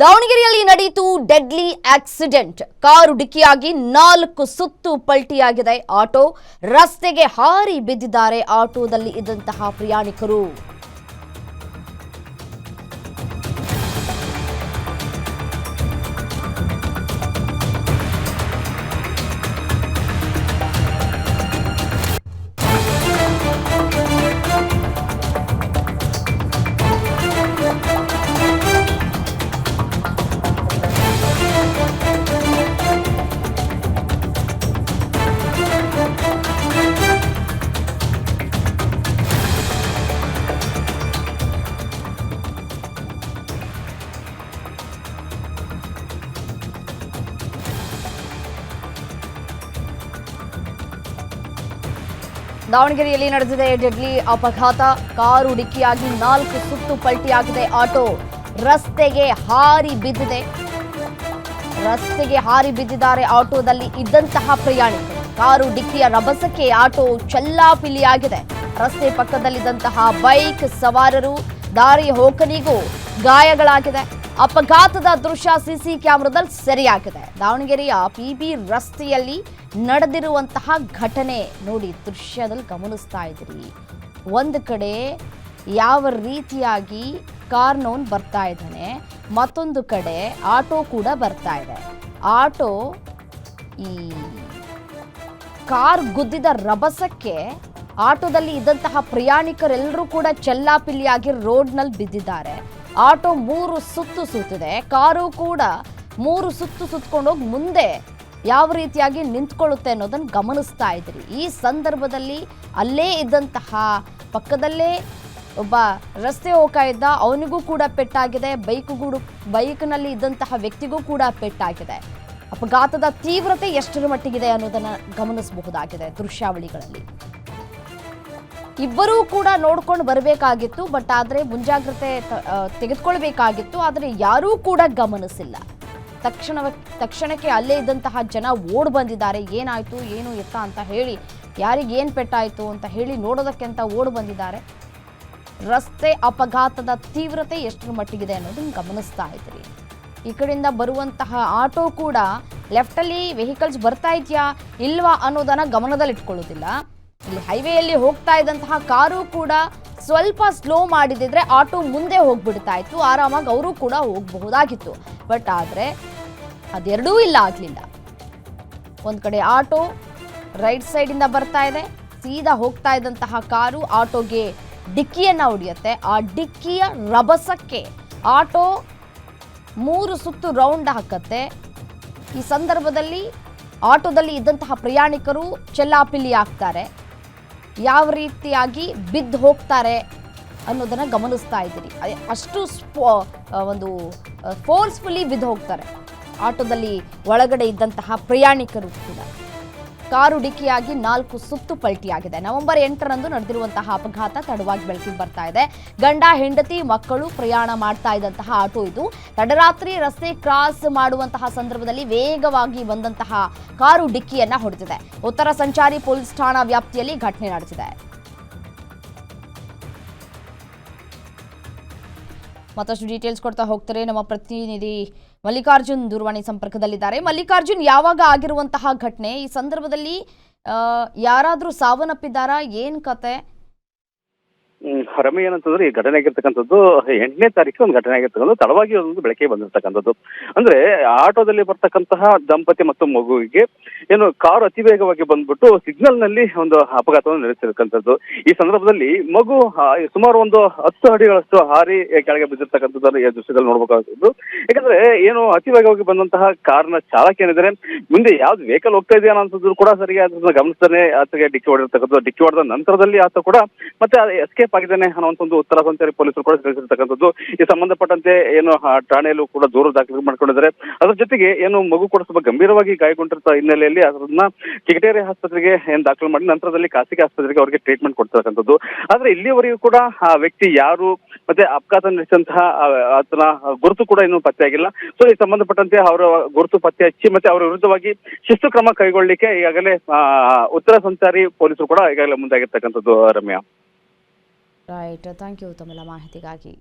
ದಾವಣಗೆರೆಯಲ್ಲಿ ನಡೆಯಿತು deadly accident. Car ಡಿಕ್ಕಿಯಾಗಿ ನಾಲ್ಕು ಸುತ್ತು ಪಲ್ಟಿಯಾಗಿದೆ. ಆಟೋ ರಸ್ತೆಗೆ ಹಾರಿ ಬಿದ್ದಿದ್ದಾರೆ. ಆಟೋದಲ್ಲಿ ಇದ್ದಂತಹ ಪ್ರಯಾಣಿಕರು. ದಾವಣಗೆರೆಯಲ್ಲಿ ನಡೆದಿದೆ ಡೆಡ್ಲಿ ಅಪಘಾತ. ಕಾರು ಡಿಕ್ಕಿಯಾಗಿ ನಾಲ್ಕು ಸುತ್ತು ಪಲ್ಟಿಯಾಗಿದೆ ಆಟೋ. ರಸ್ತೆಗೆ ಹಾರಿ ಬಿದ್ದಿದೆ. ರಸ್ತೆಗೆ ಹಾರಿ ಬಿದ್ದಿದ್ದಾರೆ ಆಟೋದಲ್ಲಿ ಇದ್ದಂತಹ ಪ್ರಯಾಣಿಕರು ಕಾರು ಡಿಕ್ಕಿಯ ರಭಸಕ್ಕೆ ಆಟೋ ಚಲ್ಲಾಪಿಲಿಯಾಗಿದೆ ರಸ್ತೆ ಪಕ್ಕದಲ್ಲಿದ್ದಂತಹ ಬೈಕ್ ಸವಾರರು ದಾರಿ ಹೋಕನಿಗೂ ಗಾಯಗಳಾಗಿದೆ ಅಪಘಾತದ ದೃಶ್ಯ ಸಿಸಿ ಕ್ಯಾಮೆರಾದಲ್ಲಿ ಸೆರೆಯಾಗಿದೆ. ದಾವಣಗೆರೆಯ ಪಿಬಿ ರಸ್ತೆಯಲ್ಲಿ ನಡೆದಿರುವಂತಹ ಘಟನೆ ನೋಡಿ ದೃಶ್ಯದಲ್ಲಿ ಗಮನಿಸ್ತಾ ಇದ್ರಿ ಒಂದು ಕಡೆ ಯಾವ ರೀತಿಯಾಗಿ ಕಾರ್ನವನ್ ಬರ್ತಾ ಇದ್ದಾನೆ, ಮತ್ತೊಂದು ಕಡೆ ಆಟೋ ಕೂಡ ಬರ್ತಾ ಇದೆ. ಆಟೋ ಈ ಕಾರ್ ಗುದ್ದಿದ ರಭಸಕ್ಕೆ ಆಟೋದಲ್ಲಿ ಇದ್ದಂತಹ ಪ್ರಯಾಣಿಕರೆಲ್ಲರೂ ಕೂಡ ಚೆಲ್ಲಾಪಿಲ್ಲಿಯಾಗಿ ರೋಡ್ನಲ್ಲಿ ಬಿದ್ದಿದ್ದಾರೆ. ಆಟೋ ಮೂರು ಸುತ್ತು ಸುತ್ತಿದೆ ಕಾರು ಕೂಡ ಮೂರು ಸುತ್ತು ಸುತ್ತಕೊಂಡೋಗಿ ಮುಂದೆ ಯಾವ ರೀತಿಯಾಗಿ ನಿಂತ್ಕೊಳ್ಳುತ್ತೆ ಅನ್ನೋದನ್ನು ಗಮನಿಸ್ತಾ ಇದ್ರಿ. ಈ ಸಂದರ್ಭದಲ್ಲಿ ಅಲ್ಲೇ ಇದ್ದಂತಹ ಪಕ್ಕದಲ್ಲೇ ಒಬ್ಬ ರಸ್ತೆ ಹೋಗ್ತಾ ಇದ್ದ ಅವನಿಗೂ ಕೂಡ ಪೆಟ್ಟಾಗಿದೆ, ಬೈಕ್ ಗೂಡು, ಬೈಕ್ನಲ್ಲಿ ಇದ್ದಂತಹ ವ್ಯಕ್ತಿಗೂ ಕೂಡ ಪೆಟ್ಟಾಗಿದೆ. ಅಪಘಾತದ ತೀವ್ರತೆ ಎಷ್ಟರ ಮಟ್ಟಿಗಿದೆ ಅನ್ನೋದನ್ನ ಗಮನಿಸಬಹುದಾಗಿದೆ ದೃಶ್ಯಾವಳಿಗಳಲ್ಲಿ. ಇಬ್ಬರೂ ಕೂಡ ನೋಡ್ಕೊಂಡು ಬರಬೇಕಾಗಿತ್ತು ಬಟ್ ಆದರೆ ಮುಂಜಾಗ್ರತೆ ತೆಗೆದುಕೊಳ್ಬೇಕಾಗಿತ್ತು, ಆದರೆ ಯಾರೂ ಕೂಡ ಗಮನಿಸಿಲ್ಲ. ತಕ್ಷಣ ತಕ್ಷಣಕ್ಕೆ ಅಲ್ಲೇ ಇದ್ದಂತಹ ಜನ ಓಡ್ ಬಂದಿದ್ದಾರೆ, ಏನಾಯ್ತು, ಏನು ಎತ್ತ ಅಂತ ಹೇಳಿ, ಯಾರಿಗೆ ಏನು ಪೆಟ್ಟಾಯಿತು ಅಂತ ಹೇಳಿ ನೋಡೋದಕ್ಕೆ ಅಂತ ಓಡ್ ಬಂದಿದ್ದಾರೆ. ರಸ್ತೆ ಅಪಘಾತದ ತೀವ್ರತೆ ಎಷ್ಟರ ಮಟ್ಟಿಗಿದೆ ಅನ್ನೋದನ್ನು ಗಮನಿಸ್ತಾ ಇದ್ರಿ. ಈ ಕಡೆಯಿಂದ ಬರುವಂತಹ ಆಟೋ ಕೂಡ ಲೆಫ್ಟಲ್ಲಿ ವೆಹಿಕಲ್ಸ್ ಬರ್ತಾ ಇದೆಯಾ, ಇಲ್ವಾ ಅನ್ನೋದನ್ನ ಗಮನದಲ್ಲಿಟ್ಕೊಳ್ಳೋದಿಲ್ಲ. ಇಲ್ಲಿ ಹೈವೇಯಲ್ಲಿ ಹೋಗ್ತಾ ಇದ್ದಂತಹ ಕಾರು ಕೂಡ ಸ್ವಲ್ಪ ಸ್ಲೋ ಮಾಡಿದಿದ್ರೆ ಆಟೋ ಮುಂದೆ ಹೋಗ್ಬಿಡ್ತಾ ಇತ್ತು. ಆರಾಮಾಗಿ ಅವರು ಕೂಡ ಹೋಗಬಹುದಾಗಿತ್ತು. ಬಟ್ ಆದರೆ ಅದೆರಡೂ ಇಲ್ಲ ಆಗಲಿಲ್ಲ. ಒಂದು ಕಡೆ ಆಟೋ ರೈಟ್ ಸೈಡಿಂದ ಬರ್ತಾ ಇದೆ. ಸೀದಾ ಹೋಗ್ತಾ ಇದ್ದಂತಹ ಕಾರು ಆಟೋಗೆ ಡಿಕ್ಕಿಯನ್ನ ಹೊಡೆಯುತ್ತೆ. ಆ ಡಿಕ್ಕಿಯ ರಭಸಕ್ಕೆ ಆಟೋ ಮೂರು ಸುತ್ತು ರೌಂಡ್ ಹಾಕತ್ತೆ. ಈ ಸಂದರ್ಭದಲ್ಲಿ ಆಟೋದಲ್ಲಿ ಇದ್ದಂತಹ ಪ್ರಯಾಣಿಕರು ಚೆಲ್ಲಾಪಿಲ್ಲಿ ಆಗ್ತಾರೆ. ಯಾವ ರೀತಿಯಾಗಿ ಬಿದ್ದು ಹೋಗ್ತಾರೆ ಅನ್ನೋದನ್ನು ಗಮನಿಸ್ತಾ ಇದ್ದೀರಿ. ಅಷ್ಟು ಸ್ಪೋ ಒಂದು ಫೋರ್ಸ್ಫುಲಿ ಬಿದ್ದು ಹೋಗ್ತಾರೆ. ಆಟೋದಲ್ಲಿ ಒಳಗಡೆ ಇದ್ದಂತಹ ಪ್ರಯಾಣಿಕರು ಕೂಡ. ಕಾರು ಡಿಕ್ಕಿಯಾಗಿ ನಾಲ್ಕು ಸುತ್ತು ಪಲ್ಟಿಯಾಗಿದೆ. ನವೆಂಬರ್ ಎಂಟರಂದು ನಡೆದಿರುವಂತಹ ಅಪಘಾತ ತಡವಾಗಿ ಬೆಳಕಿಗೆ ಬರ್ತಾ ಇದೆ. ಗಂಡ, ಹೆಂಡತಿ, ಮಕ್ಕಳು ಪ್ರಯಾಣ ಮಾಡ್ತಾ ಇದ್ದಂತಹ ಆಟೋ ಇದು. ತಡರಾತ್ರಿ ರಸ್ತೆ ಕ್ರಾಸ್ ಮಾಡುವಂತಹ ಸಂದರ್ಭದಲ್ಲಿ ವೇಗವಾಗಿ ಬಂದಂತಹ ಕಾರು ಡಿಕ್ಕಿಯನ್ನ ಹೊಡೆದಿದೆ. ಉತ್ತರ ಸಂಚಾರಿ ಪೊಲೀಸ್ ಠಾಣಾ ವ್ಯಾಪ್ತಿಯಲ್ಲಿ ಘಟನೆ ನಡೆದಿದೆ. ಮತ್ತಷ್ಟು ಡೀಟೇಲ್ಸ್ ಕೊಡ್ತಾ ಹೋಗ್ತಾರೆ. ನಮ್ಮ ಪ್ರತಿನಿಧಿ ಮಲ್ಲಿಕಾರ್ಜುನ್ ದೂರವಾಣಿ ಸಂಪರ್ಕದಲ್ಲಿದ್ದಾರೆ. ಮಲ್ಲಿಕಾರ್ಜುನ್, ಯಾವಾಗ ಆಗಿರುವಂತಹ ಘಟನೆ? ಈ ಸಂದರ್ಭದಲ್ಲಿ ಯಾರಾದರೂ ಸಾವನ್ನಪ್ಪಿದ್ದಾರಾ? ಏನ್ ಕತೆ? ರಮ್ಯ ಏನಂತಂದ್ರೆ ಈ ಘಟನೆ ಆಗಿರ್ತಕ್ಕಂಥದ್ದು ಎಂಟನೇ ತಾರೀಕು ಒಂದು ಘಟನೆ ಆಗಿರ್ತಕ್ಕಂಥದ್ದು, ತಡವಾಗಿ ಒಂದು ಬೆಳಕಿಗೆ ಬಂದಿರತಕ್ಕಂಥದ್ದು. ಅಂದ್ರೆ ಆಟೋದಲ್ಲಿ ಬರ್ತಕ್ಕಂತಹ ದಂಪತಿ ಮತ್ತು ಮಗುವಿಗೆ ಏನು ಕಾರು ಅತಿ ವೇಗವಾಗಿ ಬಂದ್ಬಿಟ್ಟು ಸಿಗ್ನಲ್ನಲ್ಲಿ ಒಂದು ಅಪಘಾತವನ್ನು ನಡೆಸಿರ್ತಕ್ಕಂಥದ್ದು. ಈ ಸಂದರ್ಭದಲ್ಲಿ ಮಗು ಸುಮಾರು ಒಂದು ಹತ್ತು ಅಡಿಗಳಷ್ಟು ಹಾರಿ ಕೆಳಗೆ ಬಿದ್ದಿರ್ತಕ್ಕಂಥದ್ದನ್ನು ಈ ದೃಶ್ಯದಲ್ಲಿ ನೋಡಬೇಕಾಗುತ್ತದೆ ಯಾಕಂದ್ರೆ ಏನು ಅತಿ ವೇಗವಾಗಿ ಬಂದಂತಹ ಕಾರ್ನ ಚಾಲಕ ಏನಿದ್ರೆ ಮುಂದೆ ಯಾವ್ದು ವೆಹಿಕಲ್ ಹೋಗ್ತಾ ಇದೆಯಾ ಅನ್ನೋದು ಕೂಡ ಸರಿಯಾಗಿ ಗಮನಿಸ್ತಾನೆ ಆತಗೆ ಡಿಕ್ಕಿ ಹೊಡೆದಿರ್ತಕ್ಕಂಥದ್ದು. ಡಿಕ್ಕಿ ಹೊಡೆದ ನಂತರದಲ್ಲಿ ಆತ ಕೂಡ ಮತ್ತೆ ಎಸ್ಕೇಪ್ ಆಗಿದ್ದಾನೆ ಅನ್ನುವಂಥ ಉತ್ತರ ಸಂಚಾರಿ ಪೊಲೀಸರು ಕೂಡ ತಿಳಿಸಿರ್ತಕ್ಕಂಥದ್ದು. ಈ ಸಂಬಂಧಪಟ್ಟಂತೆ ಏನು ಠಾಣೆಯಲ್ಲೂ ಕೂಡ ದೂರು ದಾಖಲು ಮಾಡ್ಕೊಂಡಿದ್ದಾರೆ. ಅದರ ಜೊತೆಗೆ ಏನು, ಮಗು ಕೂಡ ಸ್ವಲ್ಪ ಗಂಭೀರವಾಗಿ ಗಾಯಗೊಂಡಿರುವ ಹಿನ್ನೆಲೆಯಲ್ಲಿ ಅದನ್ನ ಕಿಗಟೇರಿ ಆಸ್ಪತ್ರೆಗೆ ಏನು ದಾಖಲು ಮಾಡಿ ನಂತರದಲ್ಲಿ ಖಾಸಗಿ ಆಸ್ಪತ್ರೆಗೆ ಅವರಿಗೆ ಟ್ರೀಟ್ಮೆಂಟ್ ಕೊಡ್ತಕ್ಕಂಥದ್ದು ಆದ್ರೆ ಇಲ್ಲಿಯವರೆಗೂ ಕೂಡ ಆ ವ್ಯಕ್ತಿ ಯಾರು, ಮತ್ತೆ ಅಪಘಾತ ನಡೆಸಿದಂತಹ ಆತನ ಗುರುತು ಕೂಡ ಇನ್ನೂ ಪತ್ತೆ ಆಗಿಲ್ಲ. ಸೊ ಈ ಸಂಬಂಧಪಟ್ಟಂತೆ ಅವರ ಗುರುತು ಪತ್ತೆ ಹಚ್ಚಿ, ಮತ್ತೆ ಅವರ ವಿರುದ್ಧವಾಗಿ ಶಿಸ್ತು ಕ್ರಮ ಕೈಗೊಳ್ಳಲಿಕ್ಕೆ ಈಗಾಗಲೇ ಉತ್ತರ ಸಂಚಾರಿ ಪೊಲೀಸರು ಕೂಡ ಈಗಾಗಲೇ ಮುಂದಾಗಿರ್ತಕ್ಕಂಥದ್ದು, ರಮ್ಯಾ. ರೈಟ್ ಥ್ಯಾಂಕ್ ಯು ತಮ್ಮೆಲ್ಲ ಮಾಹಿತಿಗಾಗಿ